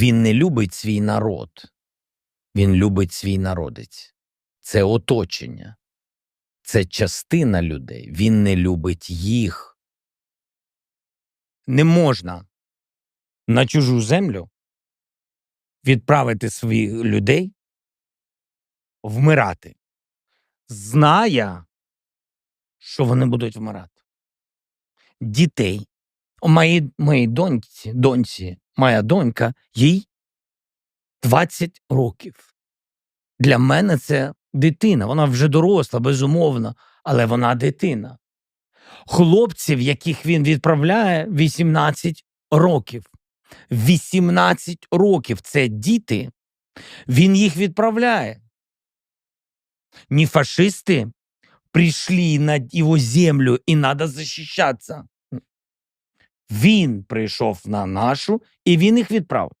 Він не любить свій народ. Він любить свій народець. Це оточення. Це частина людей. Він не любить їх. Не можна на чужу землю відправити своїх людей вмирати, знає, що вони будуть вмирати. Дітей. У моїй, моїй доньці, доньці, моя донька, їй 20 років. Для мене це дитина. Вона вже доросла, безумовно, але вона дитина. Хлопців, яких він відправляє, 18 років. 18 років це діти. Він їх відправляє. Не фашисти прийшли на його землю і треба захищатися. Він прийшов на нашу, і він їх відправив.